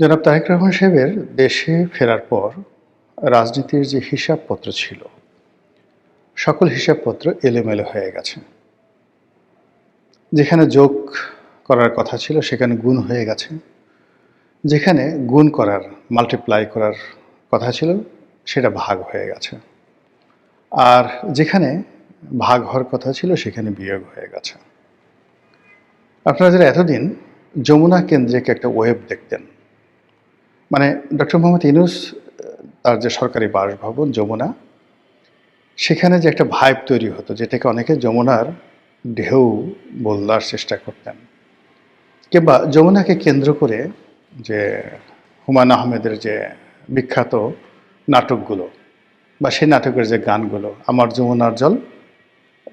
জনাব তারেক রহমান সাহেবের দেশে ফেরার পর রাজনীতির যে হিসাবপত্র ছিল, সকল হিসাবপত্র এলোমেলো হয়ে গেছে। যেখানে যোগ করার কথা ছিল, সেখানে গুণ হয়ে গেছে। যেখানে গুণ করার মাল্টিপ্লাই করার কথা ছিল, সেটা ভাগ হয়ে গেছে। আর যেখানে ভাগ হওয়ার কথা ছিল, সেখানে বিয়োগ হয়ে গেছে। আপনারা যারা এতদিন যমুনা কেন্দ্রিক একটা ওয়েব দেখতেন মানে ডক্টর মোহাম্মদ ইনুস তার যে সরকারি বাসভবন যমুনা, সেখানে যে একটা ভাইব তৈরি হতো, যেটাকে অনেকে যমুনার ঢেউ বলবার চেষ্টা করতেন। কিংবা যমুনাকে কেন্দ্র করে যে হুমায়ুন আহমেদের যে বিখ্যাত নাটকগুলো, বা সেই নাটকের যে গানগুলো, আমার যমুনার জল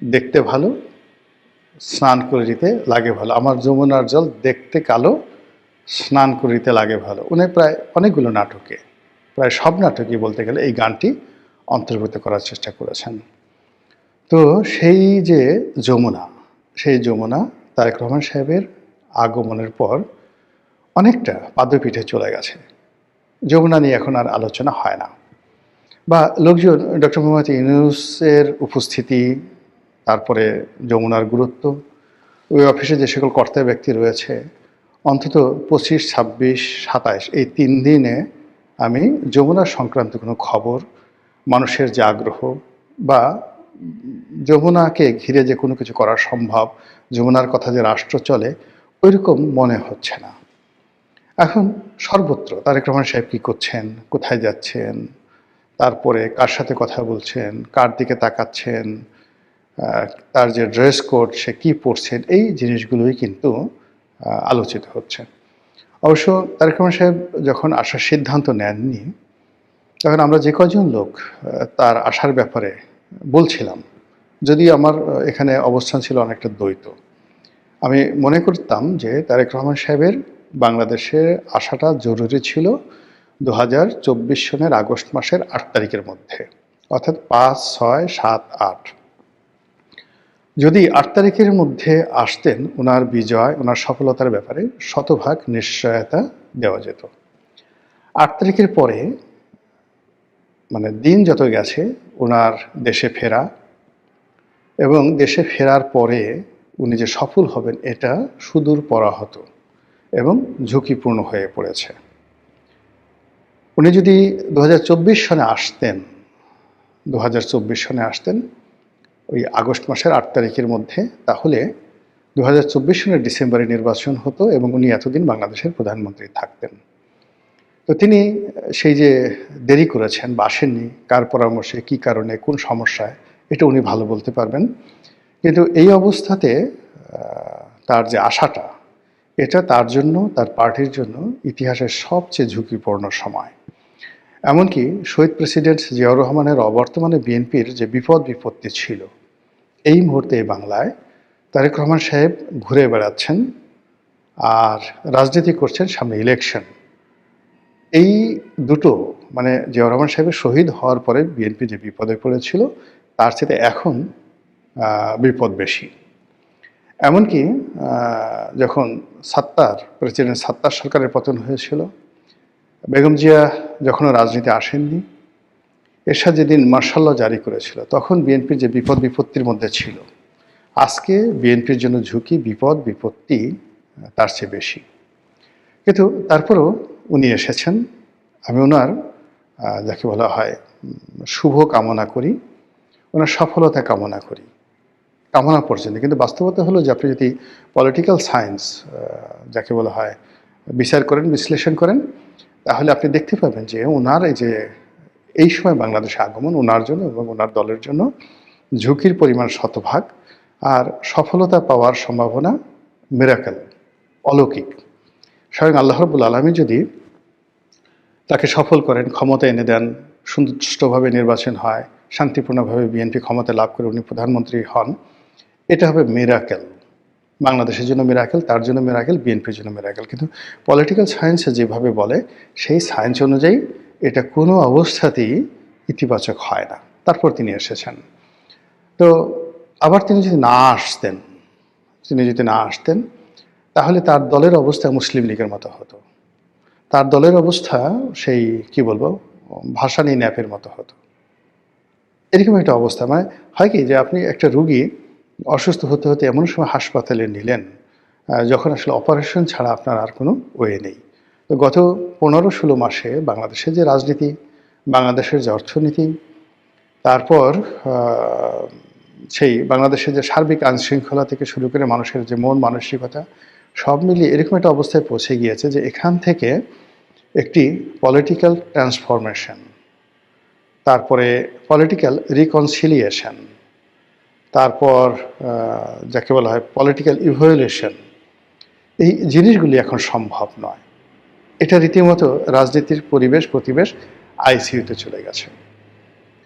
দেখতে ভালো, স্নান করে দিতে লাগে ভালো, আমার যমুনার জল দেখতে কালো স্নান করিতে লাগে ভালো। উনি প্রায় অনেকগুলো নাটকে, প্রায় সব নাটকই বলতে গেলে এই গানটি অন্তর্ভুক্ত করার চেষ্টা করেছেন। তো সেই যে যমুনা, সেই যমুনা তারেক রহমান সাহেবের আগমনের পর অনেকটা পাদপীঠে চলে গেছে। যমুনা নিয়ে এখন আর আলোচনা হয় না। বা লোকজন ডক্টর মোহাম্মদ ইউনুসের উপস্থিতি, তারপরে যমুনার গুরুত্ব, ওই অফিসে যে সকল কর্তা ব্যক্তি রয়েছে অন্তত পঁচিশ, ছাব্বিশ, সাতাইশ, এই তিন দিনে আমি যমুনা সংক্রান্ত কোনো খবর, মানুষের যে আগ্রহ বা যমুনাকে ঘিরে যে কোনো কিছু করা সম্ভব, যমুনার কথা যে রাষ্ট্র চলে, ওইরকম মনে হচ্ছে না। এখন সর্বত্র তারেক রহমান সাহেব কী করছেন, কোথায় যাচ্ছেন, তারপরে কার সাথে কথা বলছেন, কার দিকে তাকাচ্ছেন তার যে ড্রেস কোড, সে কী পরছেন, এই জিনিসগুলোই কিন্তু আলোচিত হচ্ছে। অবশ্য তারেক রহমান সাহেব যখন আসার সিদ্ধান্ত নেননি, তখন আমরা যে কজন লোক তার আসার ব্যাপারে বলছিলাম যদি আমার এখানে অবস্থান ছিল অনেকটা দ্বৈত। আমি মনে করতাম যে তারেক রহমান সাহেবের বাংলাদেশে আসাটা জরুরি ছিল দু হাজার চব্বিশ সনের আগস্ট মাসের আট তারিখের মধ্যে, অর্থাৎ পাঁচ, ছয়, সাত, আট। যদি আট তারিখের মধ্যে আসতেন, ওনার বিজয়, ওনার সফলতার ব্যাপারে শতভাগ নিশ্চয়তা দেওয়া যেত। আট তারিখের পরে মানে দিন যত গেছে, ওনার দেশে ফেরা এবং দেশে ফেরার পরে উনি যে সফল হবেন, এটা সুদূর পরাহত এবং ঝুঁকিপূর্ণ হয়ে পড়েছে। উনি যদি দু হাজার চব্বিশ সনে আসতেন, দু হাজার চব্বিশ সনে আসতেন ওই আগস্ট মাসের আট তারিখের মধ্যে, তাহলে দু হাজার চব্বিশ সালের ডিসেম্বরে নির্বাচন হতো এবং উনি এতদিন বাংলাদেশের প্রধানমন্ত্রী থাকতেন। তো তিনি সেই যে দেরি করেছেন বা আসেননি, কার পরামর্শে, কী কারণে, কোন সমস্যায়, এটা উনি ভালো বলতে পারবেন। কিন্তু এই অবস্থাতে তার যে আশাটা, এটা তার জন্য, তার পার্টির জন্য ইতিহাসের সবচেয়ে ঝুঁকিপূর্ণ সময়। এমনকি শহীদ প্রেসিডেন্ট জিয়াউর রহমানের অবর্তমানে বিএনপির যে বিপদ বিপত্তি ছিল এই মুহূর্তে বাংলায় তারেক রহমান সাহেব ঘুরে বেড়াচ্ছেন আর রাজনীতি করছেন সামনে ইলেকশন এই দুটো মানে জিয়াউর রহমান সাহেবের শহীদ হওয়ার পরে বিএনপি যে বিপদে পড়েছিল, তার সাথে এখন বিপদ বেশি। এমনকি যখন সাত্তার, প্রেসিডেন্ট সাত্তার সরকারের পতন হয়েছিল, বেগম জিয়া যখনও রাজনীতি আসেননি এরশাদ যেদিন মার্শাল্লাহ জারি করেছিল, তখন বিএনপির যে বিপদ বিপত্তির মধ্যে ছিল, আজকে বিএনপির জন্য ঝুঁকি, বিপদ, বিপত্তি তার চেয়ে বেশি। কিন্তু তারপরেও উনি এসেছেন। আমি ওনার যাকে বলা হয় শুভ কামনা করি, ওনার সফলতা কামনা করি। কামনা পর্যন্ত, কিন্তু বাস্তবতা হলো যে আপনি যদি পলিটিক্যাল সায়েন্স যাকে বলা হয়, বিচার করেন, বিশ্লেষণ করেন, তাহলে আপনি দেখতে পাবেন যে ওনার এই যে এই সময় বাংলাদেশে আগমন, ওনার জন্য এবং ওনার দলের জন্য ঝুঁকির পরিমাণ শতভাগ আর সফলতা পাওয়ার সম্ভাবনা মেরাকেল অলৌকিক। স্বয়ং আল্লাহ রবুল আলমী যদি তাকে সফল করেন, ক্ষমতা এনে দেন সুষ্ঠুভাবে নির্বাচন হয়, শান্তিপূর্ণভাবে বিএনপি ক্ষমতা লাভ করে উনি প্রধানমন্ত্রী হন, এটা হবে মিরাকেল বাংলাদেশের জন্য মিরাকেল তার জন্য মিরাকেল বিএনপির জন্য মিরাকেল কিন্তু পলিটিক্যাল সায়েন্সে যেভাবে বলে, সেই সায়েন্স অনুযায়ী এটা কোনো অবস্থাতেই ইতিবাচক হয় না। তারপর তিনি এসেছেন। তো আবার তিনি যদি না আসতেন, তিনি যদি না আসতেন, তাহলে তার দলের অবস্থা মুসলিম লীগের মতো হতো। তার দলের অবস্থা সেই, কি বলব, ভাসানি ন্যাপের মতো হতো। এরকম একটা অবস্থা। মানে হয় কি যে আপনি একটা রুগী অসুস্থ হতে হতে এমন সময় হাসপাতালে নিলেন যখন আসলে অপারেশন ছাড়া আপনার আর কোনো ওয়ে নেই। তো গত পনেরো ষোলো মাসে বাংলাদেশের যে রাজনীতি, বাংলাদেশের যে অর্থনীতি, তারপর সেই বাংলাদেশের যে সার্বিক আইনশৃঙ্খলা থেকে শুরু করে মানুষের যে মন মানসিকতা, সব মিলিয়ে এরকম একটা অবস্থায় পৌঁছে গিয়েছে যে এখান থেকে একটি পলিটিক্যাল ট্রান্সফরমেশন তারপরে পলিটিক্যাল রিকনসিলিয়েশন তারপর যাকে বলা হয় পলিটিক্যাল ইভ্যালুয়েশন এই জিনিসগুলি এখন সম্ভব নয়। এটা রীতিমতো রাজনীতির পরিবেশ, প্রতিবেশ আইসিইউতে চলে গেছে।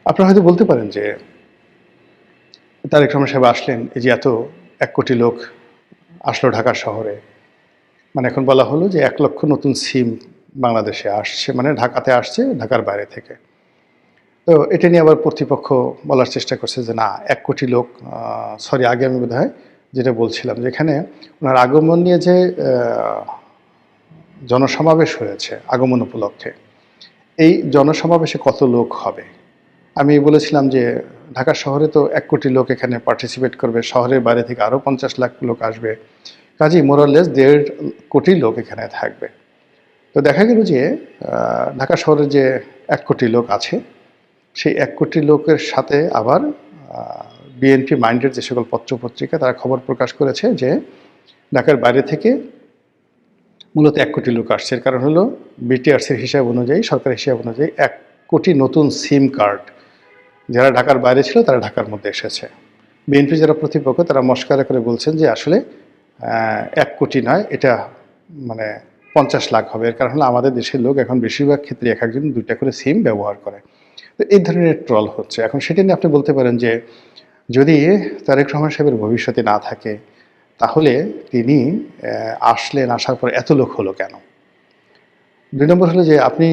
আপনারা হয়তো বলতে পারেন যে তারেক রহমান সাহেব আসলেন, এই যে এত এক কোটি লোক আসলো ঢাকা শহরে। মানে এখন বলা হলো যে এক লক্ষ নতুন সিম বাংলাদেশে আসছে মানে ঢাকাতে আসছে, ঢাকার বাইরে থেকে। তো এটা নিয়ে আবার কর্তৃপক্ষ বলার চেষ্টা করছে যে না, এক কোটি লোক সরি আগে আমি বোধ যেটা বলছিলাম, যেখানে ওনার আগমন নিয়ে যে জনসমাবেশ হয়েছে আগমন উপলক্ষে। এই জনসমাবেশে কত লোক হবে? আমি বলেছিলাম যে ঢাকা শহরে তো এক কোটি লোক এখানে পার্টিসিপেট করবে, শহরের বাইরে থেকে আরও পঞ্চাশ লাখ লোক আসবে। কাজেই মোরাললেস দেড় কোটি লোক এখানে থাকবে। তো দেখা গেল যে ঢাকা শহরে যে এক কোটি লোক আছে, সেই এক কোটি লোকের সাথে আবার বিএনপি মাইন্ডের যে সকল পত্রপত্রিকা, তারা খবর প্রকাশ করেছে যে ঢাকার বাইরে থেকে মূলত এক কোটি লোক আসছে। এর কারণ হলো বিটিআরসির হিসাব অনুযায়ী, সরকারের হিসাব অনুযায়ী এক কোটি নতুন সিম কার্ড যারা ঢাকার বাইরে ছিল, তারা ঢাকার মধ্যে এসেছে। বিএনপি যারা প্রতিপক্ষ, তারা মস্কারা করে বলছেন যে আসলে এক কোটি নয়, এটা মানে পঞ্চাশ লাখ হবে। এর কারণ হলো আমাদের দেশের লোক এখন বেশিরভাগ ক্ষেত্রে এক একজন দুইটা করে সিম ব্যবহার করে। তো এই ধরনের ট্রল হচ্ছে। এখন সেটা নিয়ে আপনি বলতে পারেন যে যদি তারেক রহমান সাহেবের ভবিষ্যতে না থাকে তাহলে তিনি আসলেন, আসার পর এত লোক হলো কেন? দুই নম্বর হলো যে আপনি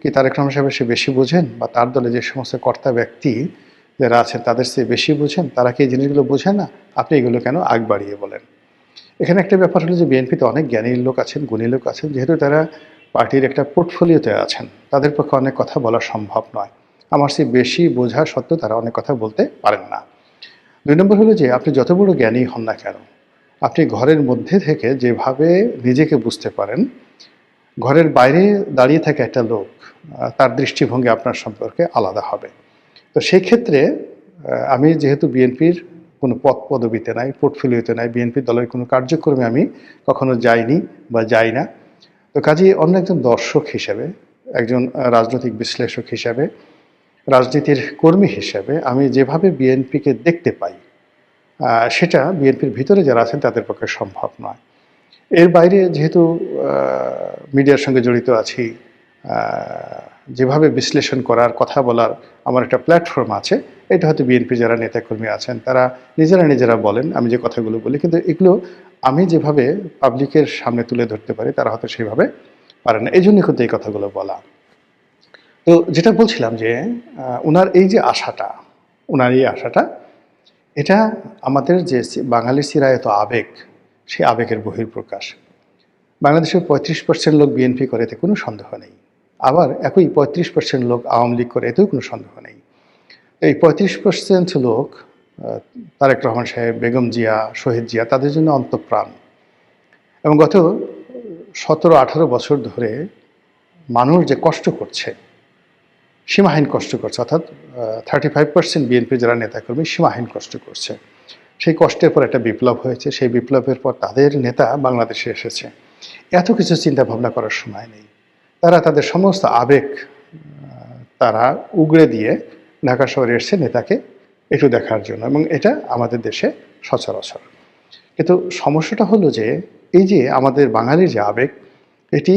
কি তারেক রহমান সাহেবের সে বেশি বোঝেন? বা তার দলে যে সমস্ত কর্তা ব্যক্তি যারা আছেন, তাদের সে বেশি বোঝেন? তারা কি এই জিনিসগুলো বোঝেন না? আপনি এগুলো কেন আগ বাড়িয়ে বলেন? এখানে একটা ব্যাপার হলো যে বিএনপিতে অনেক জ্ঞানী লোক আছেন, গুণী লোক আছেন, যেহেতু তারা পার্টির একটা পোর্টফোলিওতে আছেন। তাদের পক্ষে অনেক কথা বলা সম্ভব নয়। আমার সে বেশি বোঝা সত্ত্বেও তারা অনেক কথা বলতে পারেন না। দুই নম্বর হলো যে আপনি যত বড় জ্ঞানী হন না কেন আপনি ঘরের মধ্যে থেকে যেভাবে নিজেকে বুঝতে পারেন, ঘরের বাইরে দাঁড়িয়ে থাকা একটা লোক তার দৃষ্টিভঙ্গি আপনার সম্পর্কে আলাদা হবে। তো সেই ক্ষেত্রে আমি যেহেতু বিএনপির কোনো পদ পদবিতে নাই, পোর্টফোলিওতে নাই, বিএনপি দলের কোনো কার্যক্রমে আমি কখনো যাইনি বা যাই না। তো কাজেই অন্য একজন দর্শক হিসেবে, একজন রাজনৈতিক বিশ্লেষক হিসাবে, রাজনীতির কর্মী হিসাবে আমি যেভাবে বিএনপিকে দেখতে পাই সেটা বিএনপির ভিতরে যারা আছেন তাদের পক্ষে সম্ভব নয়। এর বাইরে যেহেতু মিডিয়ার সঙ্গে জড়িত আছি যেভাবে বিশ্লেষণ করার, কথা বলার আমার একটা প্ল্যাটফর্ম আছে, এটা হয়তো বিএনপি যারা নেতাকর্মী আছেন তারা নিজেরা নিজেরা বলেন, আমি যে কথাগুলো বলি, কিন্তু এগুলো আমি যেভাবে পাবলিকের সামনে তুলে ধরতে পারি, তারা হয়তো সেভাবে পারে না। এই জন্য কিন্তু এই কথাগুলো বলা। তো যেটা বলছিলাম যে ওনার এই যে আশাটা ওনার এই আশাটা এটা আমাদের যে বাঙালির চিরায়ত আবেগ, সেই আবেগের বহির্প্রকাশ বাংলাদেশের পঁয়ত্রিশ পার্সেন্ট লোক বিএনপি করে এতে কোনো সন্দেহ নেই। আবার একই পঁয়ত্রিশ পার্সেন্ট লোক আওয়ামী লীগ করে এতেও কোনো সন্দেহ নেই। এই পঁয়ত্রিশ পার্সেন্ট লোক তারেক রহমান সাহেব, বেগম জিয়া, শহীদ জিয়া, তাদের জন্য অন্তপ্রাণ। এবং গত সতেরো আঠারো বছর ধরে মানুষ যে কষ্ট করছে সীমাহীন কষ্ট করছে, অর্থাৎ থার্টি ফাইভ পার্সেন্ট বিএনপি যারা নেতাকর্মী সীমাহীন কষ্ট করছে। সেই কষ্টের পর একটা বিপ্লব হয়েছে, সেই বিপ্লবের পর তাদের নেতা বাংলাদেশে এসেছে। এত কিছু চিন্তা ভাবনা করার সময় নেই। তারা তাদের সমস্ত আবেগ তারা উগড়ে দিয়ে ঢাকা শহরে এসছে নেতাকে একটু দেখার জন্য এবং এটা আমাদের দেশে সচরাচর। কিন্তু সমস্যাটা হলো যে, এই যে আমাদের বাঙালির যে আবেগ, এটি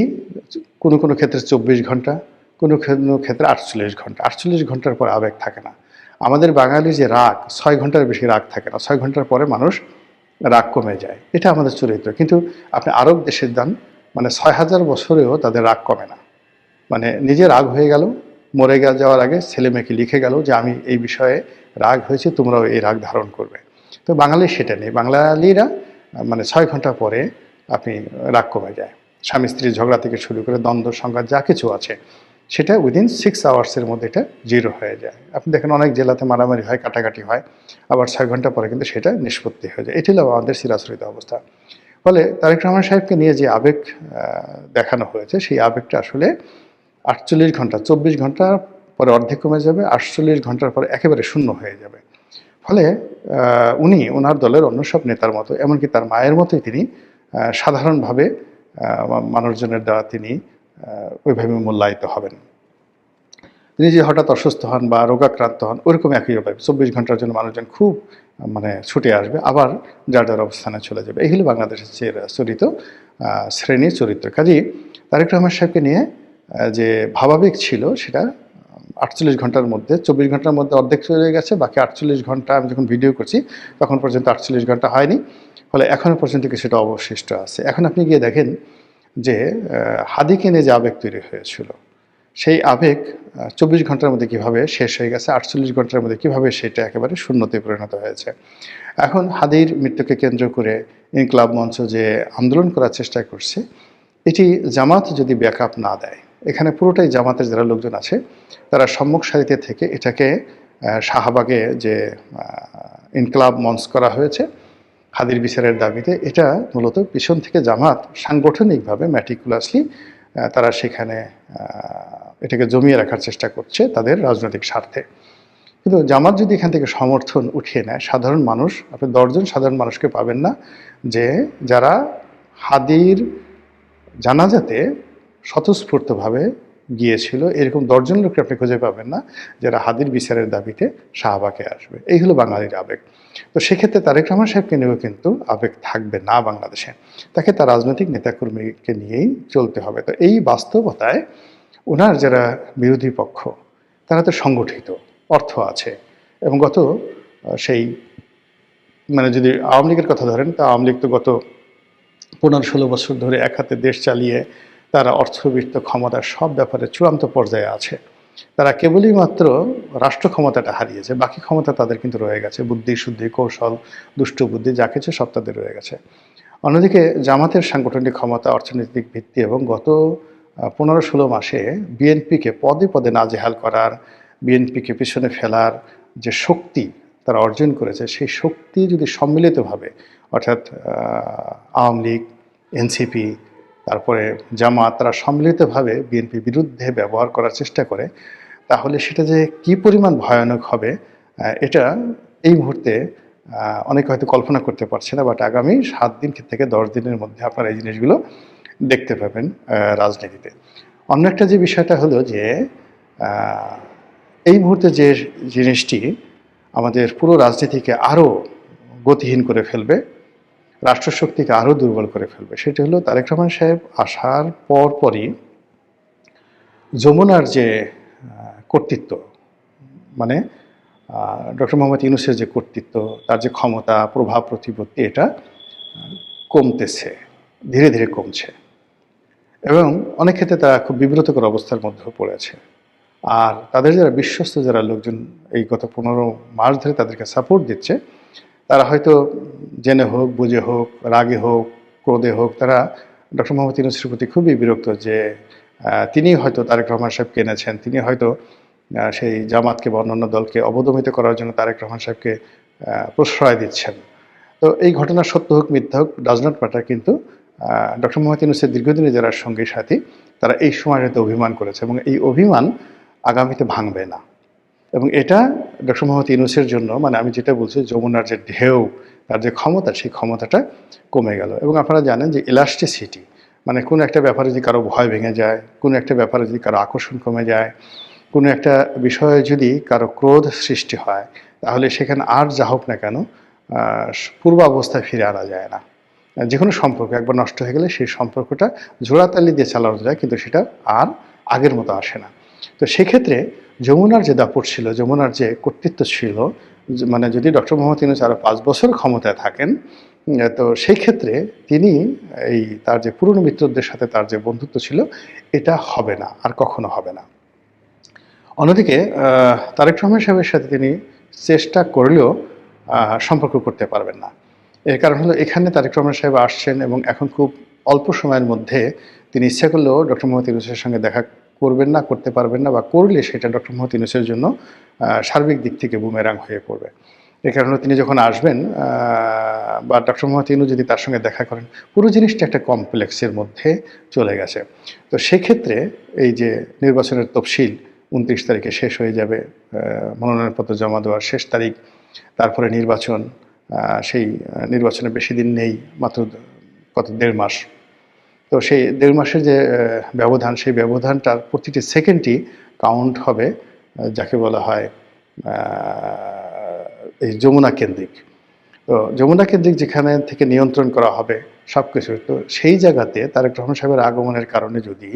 কোনো কোনো ক্ষেত্রে চব্বিশ ঘণ্টা কোনো ক্ষেত্রে আটচল্লিশ ঘণ্টা। আটচল্লিশ ঘণ্টার পর আবেগ থাকে না। আমাদের বাঙালির যে রাগ, ছয় ঘণ্টার বেশি রাগ থাকে না। ছয় ঘণ্টার পরে মানুষ রাগ কমে যায়। এটা আমাদের চরিত্র। কিন্তু আপনি আরব দেশের দান মানে ছয় হাজার বছরেও তাদের রাগ কমে না। মানে নিজে রাগ হয়ে গেল, মরে যাওয়ার আগে ছেলে মেয়েকে লিখে গেল যে, আমি এই বিষয়ে রাগ হয়েছে, তোমরাও এই রাগ ধারণ করবে। তো বাঙালি সেটা নেই। বাঙালিরা মানে ছয় ঘণ্টা পরে আপনি রাগ কমে যায়। স্বামী স্ত্রীর ঝগড়া থেকে শুরু করে দ্বন্দ্ব সংঘাত, যা কিছু আছে। সেটা উইদিন সিক্স আওয়ার্সের মধ্যে এটা জিরো হয়ে যায়। আপনি দেখেন অনেক জেলাতে মারামারি হয়, কাটাকাটি হয়, আবার ছয় ঘণ্টা পরে কিন্তু সেটা নিষ্পত্তি হয়ে যায়। এটি হলো আমাদের চিরাচরিত অবস্থা। ফলে তারেক রহমান সাহেবকে নিয়ে যে আবেগ দেখানো হয়েছে, সেই আবেগটা আসলে আটচল্লিশ ঘণ্টা, চব্বিশ ঘণ্টা পরে অর্ধেক কমে যাবে, আটচল্লিশ ঘণ্টার পরে একেবারে শূন্য হয়ে যাবে। ফলে উনি ওনার দলের অন্য সব নেতার মতো, এমনকি তার মায়ের মতোই তিনি সাধারণভাবে মানুষজনের দ্বারা তিনি ওইভাবে মূল্যায়িত হবেন। তিনি যে হঠাৎ অসুস্থ হন বা রোগাক্রান্ত হন ওইরকম একইভাবে চব্বিশ ঘণ্টার জন্য মানুষজন খুব মানে ছুটে আসবে, আবার যার যার অবস্থানে চলে যাবে। এই হলো বাংলাদেশের চরিত শ্রেণির চরিত্র। কাজেই তারেক রহমান সাহেবকে নিয়ে যে ভাবাবেগ ছিল, সেটা আটচল্লিশ ঘণ্টার মধ্যে, চব্বিশ ঘণ্টার মধ্যে অর্ধেক চলে গেছে, বাকি আটচল্লিশ ঘণ্টা আমি যখন ভিডিও করছি, তখন পর্যন্ত আটচল্লিশ ঘণ্টা হয়নি। ফলে এখনও পর্যন্ত কিছুটা অবশিষ্ট আছে। এখন আপনি গিয়ে দেখেন যে হাদিকে নিয়ে যে আবেগ তৈরি হয়েছিল, সেই আবেগ চব্বিশ ঘণ্টার মধ্যে কীভাবে শেষ হয়ে গেছে, আটচল্লিশ ঘণ্টার মধ্যে কীভাবে সেটা একেবারে শূন্যতে পরিণত হয়েছে। এখন হাদির মৃত্যুকে কেন্দ্র করে ইনকলাব মঞ্চ যে আন্দোলন করার চেষ্টা করছে, এটি জামাত যদি ব্যাকআপ না দেয়, এখানে পুরোটাই জামাতের যারা লোকজন আছে, তারা সম্মুখ সারিতে থেকে এটাকে শাহবাগে যে ইনকলাব মঞ্চ করা হয়েছে হাদির বিচারের দাবিতে এটা মূলত পিছন থেকে জামাত সাংগঠনিকভাবে ম্যাটিকুলাসলি তারা সেখানে এটাকে জমিয়ে রাখার চেষ্টা করছে তাদের রাজনৈতিক স্বার্থে। কিন্তু জামাত যদি এখান থেকে সমর্থন উঠিয়ে নেয়, সাধারণ মানুষ, আপনি দশজন সাধারণ মানুষকে পাবেন না যে যারা হাদির জানাজাতে স্বতঃস্ফূর্তভাবে গিয়েছিল, এরকম দশজন লোককে আপনি খুঁজে পাবেন না যারা হাদির বিচারের দাবিতে শাহবাগে আসবে। এই হলো বাঙালির আবেগ। তো সেক্ষেত্রে তারেক রহমান সাহেবকে নিয়েও কিন্তু আবেগ থাকবে না বাংলাদেশে। তাকে তার রাজনৈতিক নেতাকর্মীকে নিয়েই চলতে হবে। তো এই বাস্তবতায় ওনার যারা বিরোধী পক্ষ, তারা তো সংগঠিত, অর্থ আছে। এবং গত সেই মানে যদি আওয়ামী লীগের কথা ধরেন, তা আওয়ামী লীগ তো গত পনেরো ষোলো বছর ধরে এক হাতে দেশ চালিয়ে তারা অর্থবিত্ত ক্ষমতার সব ব্যাপারে চূড়ান্ত পর্যায়ে আছে। তারা কেবলই মাত্র রাষ্ট্র ক্ষমতাটা হারিয়েছে, বাকি ক্ষমতা তাদের কিন্তু রয়ে গেছে। বুদ্ধি, শুদ্ধি, কৌশল, দুষ্ট বুদ্ধি, যা কিছু সব তাদের রয়ে গেছে। অন্যদিকে জামাতের সাংগঠনিক ক্ষমতা, অর্থনৈতিক ভিত্তি এবং গত পনেরো ষোলো মাসে বিএনপিকে পদে পদে নাজেহাল করার, বিএনপিকে পিছনে ফেলার যে শক্তি তারা অর্জন করেছে, সেই শক্তি যদি সম্মিলিতভাবে, অর্থাৎ আওয়ামী লীগ, এনসিপি তারপরে জামাত তারা সম্মিলিতভাবে বিএনপি বিরুদ্ধে ব্যবহার করার চেষ্টা করে, তাহলে সেটা যে কি পরিমাণ ভয়ানক হবে এটা এই মুহূর্তে অনেকে হয়তো কল্পনা করতে পারছে না বাট আগামী সাত দিন থেকে দশ দিনের মধ্যে আপনারা এই জিনিসগুলো দেখতে পাবেন রাজনীতিতে। অন্য একটা যে বিষয়টা হলো যে এই মুহূর্তে যে জিনিসটি আমাদের পুরো রাজনীতিকে আরও গতিহীন করে ফেলবে রাষ্ট্রশক্তিকে আরও দুর্বল করে ফেলবে। সেটি হলো তারেক রহমান সাহেব আসার পর পরই যমুনার যে কর্তৃত্ব মানে ডক্টর মোহাম্মদ ইউনুসের যে কর্তৃত্ব, তার যে ক্ষমতা, প্রভাব, প্রতিপত্তি, এটা কমতেছে, ধীরে ধীরে কমছে। এবং অনেক ক্ষেত্রে তারা খুব বিব্রতকর অবস্থার মধ্যেও পড়েছে। আর তাদের যারা বিশ্বস্ত, যারা লোকজন এই গত পনেরো মাস ধরে তাদেরকে সাপোর্ট দিচ্ছে তারা হয়তো জেনে হোক, বুঝে হোক, রাগে হোক, ক্রোধে হোক, তারা ডক্টর মোহাম্মদ ইউনুসের প্রতি খুবই বিরক্ত যে তিনি হয়তো তারেক রহমান সাহেবকে এনেছেন। তিনি হয়তো সেই জামাতকে বা অন্যান্য দলকে অবদমিত করার জন্য তারেক রহমান সাহেবকে প্রশ্রয় দিচ্ছেন। তো এই ঘটনা সত্য হোক, মিথ্যা হোক ডাজ নট ম্যাটার কিন্তু ডক্টর মোহাম্মদ ইউনুসের দীর্ঘদিনের যারা সঙ্গী সাথী, তারা এই সময়টাতে অভিমান করেছে এবং এই অভিমান আগামীতে ভাঙবে না। এবং এটা ডক্টর মোহাম্মদ ইউনুসের জন্য মানে আমি যেটা বলছি যমুনার যে ঢেউ তার যে ক্ষমতা সেই ক্ষমতাটা কমে গেল। এবং আপনারা জানেন যে ইলাস্টিসিটি মানে কোনো একটা ব্যাপারে যদি কারও ভয় ভেঙে যায় কোনো একটা ব্যাপারে যদি কারও আকর্ষণ কমে যায় কোনো একটা বিষয়ে যদি কারও ক্রোধ সৃষ্টি হয় তাহলে সেখানে আর যা হোক না কেন আহ, পূর্ব অবস্থায় ফিরে আনা যায় না। যে কোনো সম্পর্ক একবার নষ্ট হয়ে গেলে সেই সম্পর্কটা জোড়াতালি দিয়ে চালানো যায় কিন্তু সেটা আর আগের মতো আসে না। তো সেক্ষেত্রে যমুনার যে দাপট ছিল, যমুনার যে কর্তৃত্ব ছিল মানে যদি ডক্টর মোহাম্মদ ইউনুস আরও পাঁচ বছর ক্ষমতায় থাকেন তো সেই ক্ষেত্রে তিনি এই তার যে পুরনো মিত্রদের সাথে তার যে বন্ধুত্ব ছিল, এটা হবে না, আর কখনো হবে না। অন্যদিকে তারেক রহমান সাহেবের সাথে তিনি চেষ্টা করলেও সম্পর্ক করতে পারবেন না। এর কারণ হলো এখানে তারেক রহমান সাহেব আসছেন এবং এখন খুব অল্প সময়ের মধ্যে তিনি ইচ্ছা করলেও ডক্টর মোহাম্মদ ইউনুসের সঙ্গে দেখা করবেন না, করতে পারবেন না বা করলে সেটা ডক্টর মোহাম্মদ ইউনুসের জন্য সার্বিক দিক থেকে বুমেরাং হয়ে পড়বে। এ কারণে তিনি যখন আসবেন বা ডক্টর মোহাম্মদ ইউনু যদি তার সঙ্গে দেখা করেন, পুরো জিনিসটা একটা কমপ্লেক্সের মধ্যে চলে গেছে। তো সেক্ষেত্রে এই যে নির্বাচনের তফসিল উনত্রিশ তারিখে শেষ হয়ে যাবে মনোনয়নপত্র জমা দেওয়ার শেষ তারিখ, তারপরে নির্বাচন সেই নির্বাচনে বেশি দিন নেই, মাত্র কত দেড় মাস তো সেই দেড় মাসের যে ব্যবধান, সেই ব্যবধানটার প্রতিটি সেকেন্ডই কাউন্ট হবে যাকে বলা হয় এই যমুনা কেন্দ্রিক। তো যমুনা কেন্দ্রিক যেখানে থেকে নিয়ন্ত্রণ করা হবে সব কিছু তো সেই জায়গাতে তারেক রহমান সাহেবের আগমনের কারণে যদি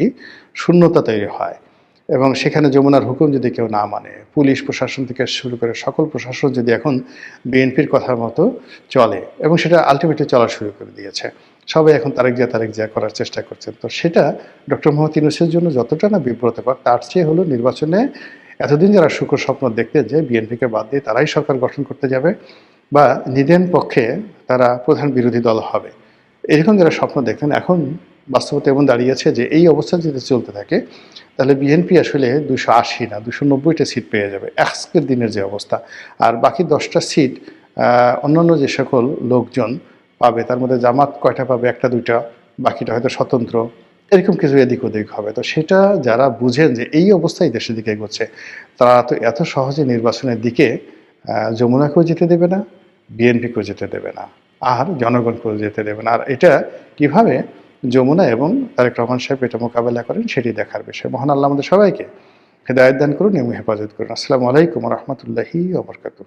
শূন্যতা তৈরি হয় এবং সেখানে যমুনার হুকুম যদি কেউ না মানে পুলিশ প্রশাসন থেকে শুরু করে সকল প্রশাসন যদি এখন বিএনপির কথার মতো চলে এবং সেটা আলটিমেটলি চলা শুরু করে দিয়েছে। সবাই এখন তারেক জিয়া তারেক জিয়া করার চেষ্টা করছেন। তো সেটা ডক্টর মোহাম্মদ ইউনুসের জন্য যতটা না বিব্রতকর, তার চেয়ে হলো নির্বাচনে এতদিন যারা সুখ স্বপ্ন দেখতেন যে বিএনপিকে বাদ দিয়ে তারাই সরকার গঠন করতে যাবে বা নিদেন পক্ষে তারা প্রধান বিরোধী দল হবে। এরকম যারা স্বপ্ন দেখতেন, এখন বাস্তবতা এমন দাঁড়িয়েছে যে এই অবস্থা যদি চলতে থাকে, তাহলে বিএনপি আসলে দুশো আশি না দুশো নব্বইটা সিট পেয়ে যাবে আজকের দিনের যে অবস্থা। আর বাকি দশটা সিট অন্যান্য যে সকল লোকজন পাবে, তার মধ্যে জামাত কয়টা পাবে, একটা, দুইটা, বাকিটা হয়তো স্বতন্ত্র, এরকম কিছু এদিক ওদিক হবে। তো সেটা যারা বুঝেন যে এই অবস্থায় দেশের দিকে এগোচ্ছে, তারা তো এত সহজে নির্বাচনের দিকে যমুনাকেও যেতে দেবে না বিএনপিকেও যেতে দেবে না, আর জনগণকেও যেতে দেবে না। আর এটা কীভাবে যমুনা এবং তারেক রহমান সাহেব এটা মোকাবেলা করেন, সেটি দেখার বিষয়। মহান আল্লাহ আমাদের সবাইকে হেদায়ত দান করুন, এবং হেফাজত করুন। আসসালামু আলাইকুম রহমতুল্লাহি ওবরকাতুহ